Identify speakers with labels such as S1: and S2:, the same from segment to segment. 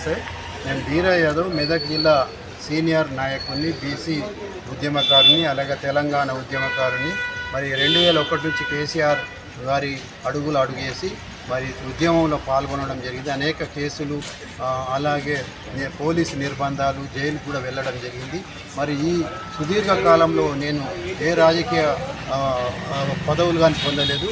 S1: నమస్తే. నేను బీరా యాదవ్ మెదక్ జిల్లా సీనియర్ నాయకుడిని బీసీ ఉద్యమకారుని అలాగే తెలంగాణ ఉద్యమకారుని. మరి రెండు వేల ఒకటి నుంచి కేసీఆర్ గారి అడుగులు అడుగేసి మరి ఉద్యమంలో పాల్గొనడం జరిగింది. అనేక కేసులు అలాగే నే- పోలీసు నిర్బంధాలు జైలు కూడా వెళ్ళడం జరిగింది. మరి ఈ సుదీర్ఘ కాలంలో నేను ఏ రాజకీయ పదవులు కానీ పొందలేదు.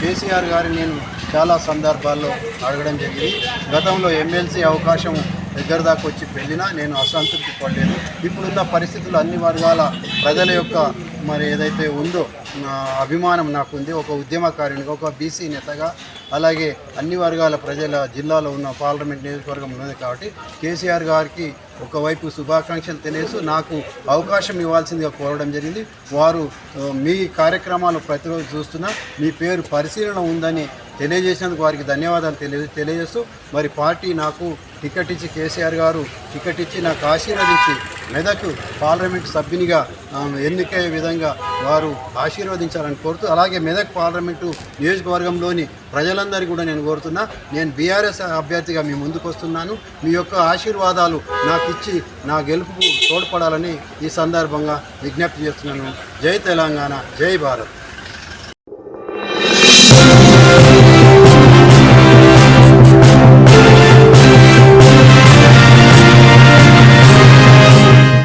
S1: కేసీఆర్ గారిని నేను చాలా సందర్భాల్లో అడగడం జరిగింది. గతంలో ఎమ్మెల్సీ అవకాశం దగ్గర దాకా వచ్చి వెళ్ళినా నేను అసంతృప్తి పడలేదు. ఇప్పుడున్న పరిస్థితులు అన్ని వర్గాల ప్రజల యొక్క మరి ఏదైతే ఉందో నా అభిమానం నాకు ఉంది ఒక ఉద్యమకారునిగా ఒక బీసీ నేతగా అలాగే అన్ని వర్గాల ప్రజల జిల్లాలో ఉన్న పార్లమెంట్ నియోజకవర్గం ఉన్నది కాబట్టి కేసీఆర్ గారికి ఒకవైపు శుభాకాంక్షలు తెలియజేస్తూ నాకు అవకాశం ఇవ్వాల్సిందిగా కోరడం జరిగింది. వారు మీ కార్యక్రమాలు ప్రతిరోజు చూస్తున్నా మీ పేరు పరిశీలన ఉందని తెలియజేసినందుకు వారికి ధన్యవాదాలు తెలియ తెలియజేస్తూ మరి పార్టీ నాకు టికెట్ ఇచ్చి కేసీఆర్ గారు టికెట్ ఇచ్చి నాకు ఆశీర్వదించి మెదక్ పార్లమెంట్ సభ్యునిగా ఎన్నికయ్యే విధంగా వారు ఆశీర్వదించాలని కోరుతూ అలాగే మెదక్ పార్లమెంటు నియోజకవర్గంలోని ప్రజలందరికీ కూడా నేను కోరుతున్నా. నేను బీఆర్ఎస్ అభ్యర్థిగా మీ ముందుకు వస్తున్నాను. మీ యొక్క ఆశీర్వాదాలు నాకు ఇచ్చి నా గెలుపుకు తోడ్పడాలని ఈ సందర్భంగా విజ్ఞప్తి చేస్తున్నాను. జై తెలంగాణ జై భారత్.